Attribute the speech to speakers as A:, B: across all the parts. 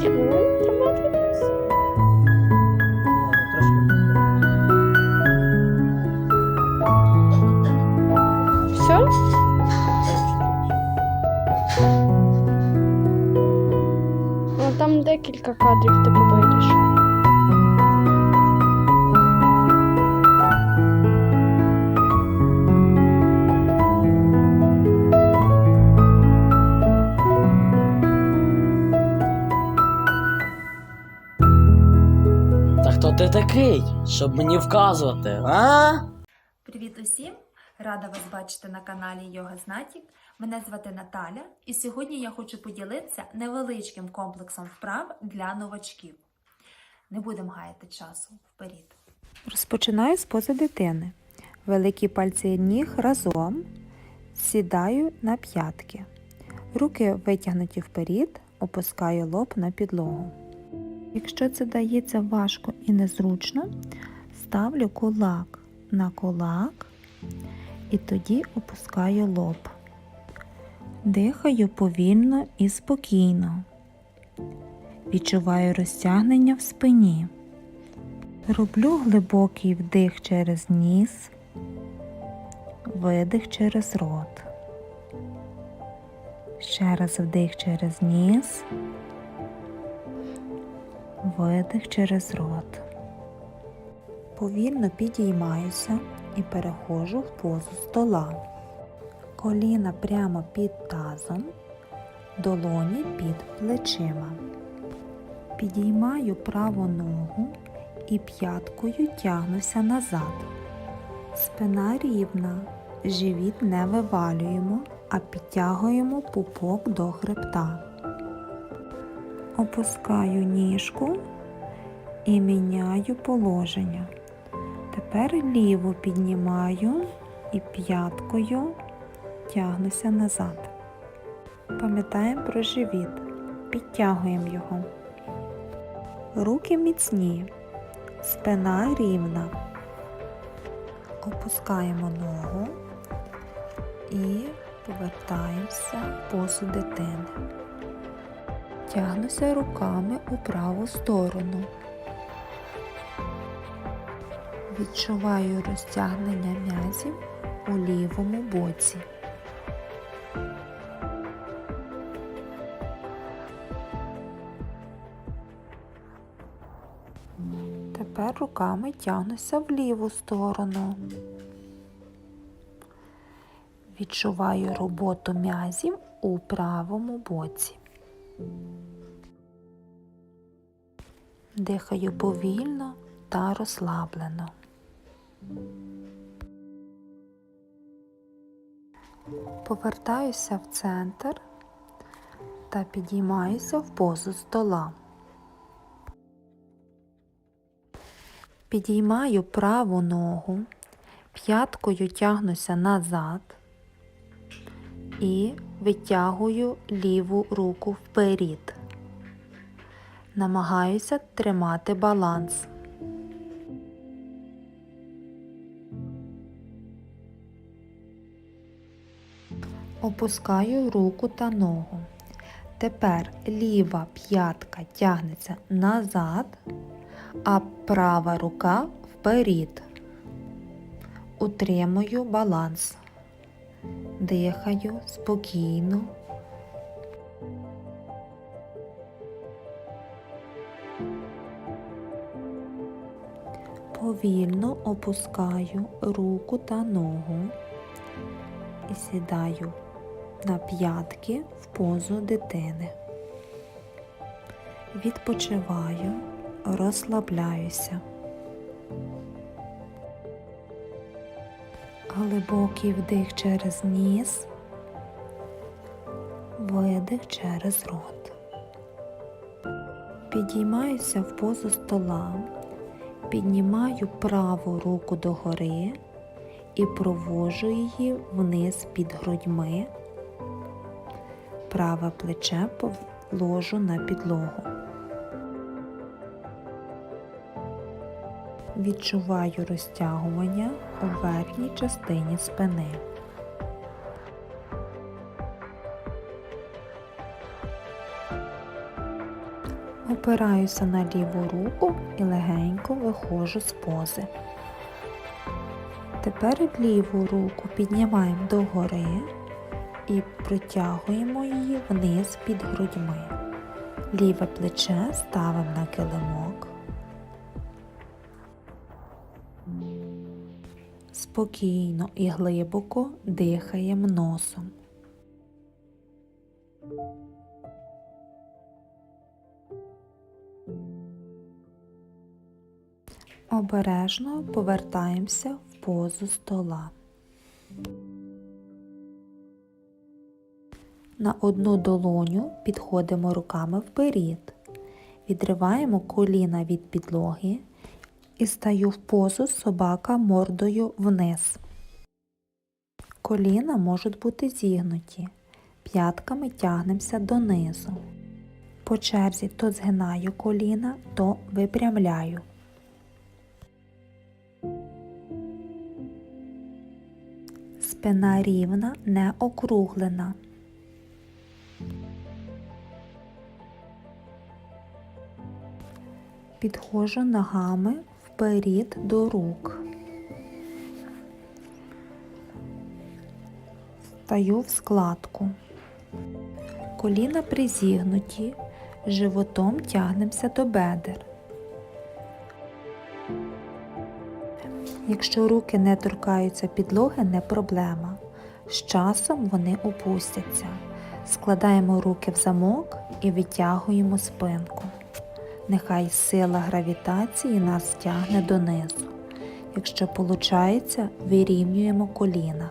A: Thank you. Такий, щоб мені вказувати, а?
B: Привіт усім! Рада вас бачити на каналі Йога Знатік. Мене звати Наталя, і сьогодні я хочу поділитися невеличким комплексом вправ для новачків. Не будемо гаяти часу вперед.
C: Розпочинаю з пози дитини. Великі пальці ніг разом. Сідаю на п'ятки. Руки витягнуті вперед, опускаю лоб на підлогу. Якщо це дається важко і незручно, ставлю кулак на кулак і тоді опускаю лоб. Дихаю повільно і спокійно. Відчуваю розтягнення в спині. Роблю глибокий вдих через ніс, видих через рот. Ще раз вдих через ніс, видих через рот. Повільно підіймаюся і переходжу в позу стола. Коліна прямо під тазом, долоні під плечима. Підіймаю праву ногу і п'яткою тягнуся назад. Спина рівна, живіт не вивалюємо, а підтягуємо пупок до хребта. Опускаю ніжку і міняю положення. Тепер ліву піднімаю і п'яткою тягнуся назад. Пам'ятаємо про живіт, підтягуємо його. Руки міцні, спина рівна. Опускаємо ногу і повертаємося в позу дитини. Тягнуся руками у праву сторону. Відчуваю розтягнення м'язів у лівому боці. Тепер руками тягнуся в ліву сторону. Відчуваю роботу м'язів у правому боці. Дихаю повільно та розслаблено. Повертаюся в центр та підіймаюся в позу стола. Підіймаю праву ногу, п'яткою тягнуся назад і витягую ліву руку вперед. Намагаюся тримати баланс. Опускаю руку та ногу. Тепер ліва п'ятка тягнеться назад, а права рука вперед. Утримую баланс. Дихаю спокійно. Повільно опускаю руку та ногу і сідаю на п'ятки в позу дитини. Відпочиваю, розслабляюся. Глибокий вдих через ніс, видих через рот. Підіймаюся в позу стола, піднімаю праву руку догори і провожу її вниз під грудьми. Праве плече ложу на підлогу. Відчуваю розтягування у верхній частині спини. Опираюся на ліву руку і легенько виходжу з пози. Тепер ліву руку піднімаємо догори і протягуємо її вниз під грудьми. Ліве плече ставимо на килимок. Спокійно і глибоко дихаємо носом. Обережно повертаємося в позу стола. На одну долоню підходимо руками вперед, відриваємо коліна від підлоги і стаю в позу собака мордою вниз. Коліна можуть бути зігнуті, п'ятками тягнемося донизу. По черзі то згинаю коліна, то випрямляю. Спина рівна, не округлена. Підходжу ногами вперед до рук. Стаю в складку. Коліна призігнуті, животом тягнемося до бедер. Якщо руки не торкаються підлоги, не проблема. З часом вони опустяться. Складаємо руки в замок і витягуємо спинку. Нехай сила гравітації нас тягне донизу. Якщо виходить, вирівнюємо коліна.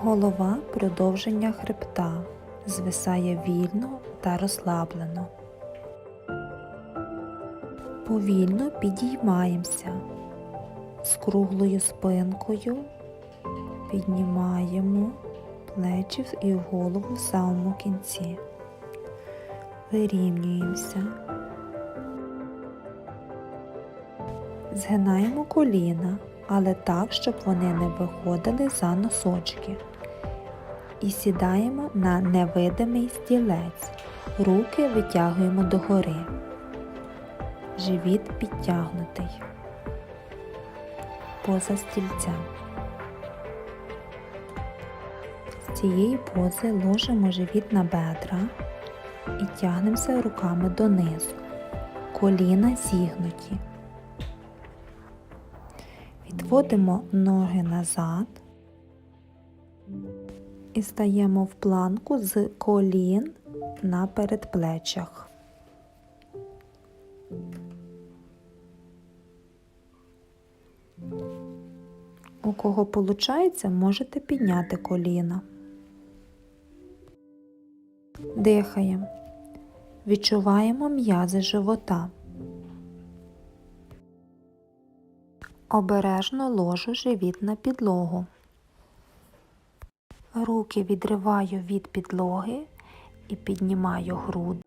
C: Голова продовження хребта звисає вільно та розслаблено. Повільно підіймаємося з круглою спинкою, піднімаємо плечі і голову в самому кінці. Вирівнюємося. Згинаємо коліна, але так, щоб вони не виходили за носочки. І сідаємо на невидимий стілець. Руки витягуємо догори. Живіт підтягнутий. Поза стільця. З цієї пози ложимо живіт на бедра і тягнемося руками донизу. Коліна зігнуті. Відводимо ноги назад і стаємо в планку з колін на передплечах. У кого виходить, можете підняти коліна. Дихаємо. Відчуваємо м'язи живота. Обережно ложу живіт на підлогу. Руки відриваю від підлоги і піднімаю груди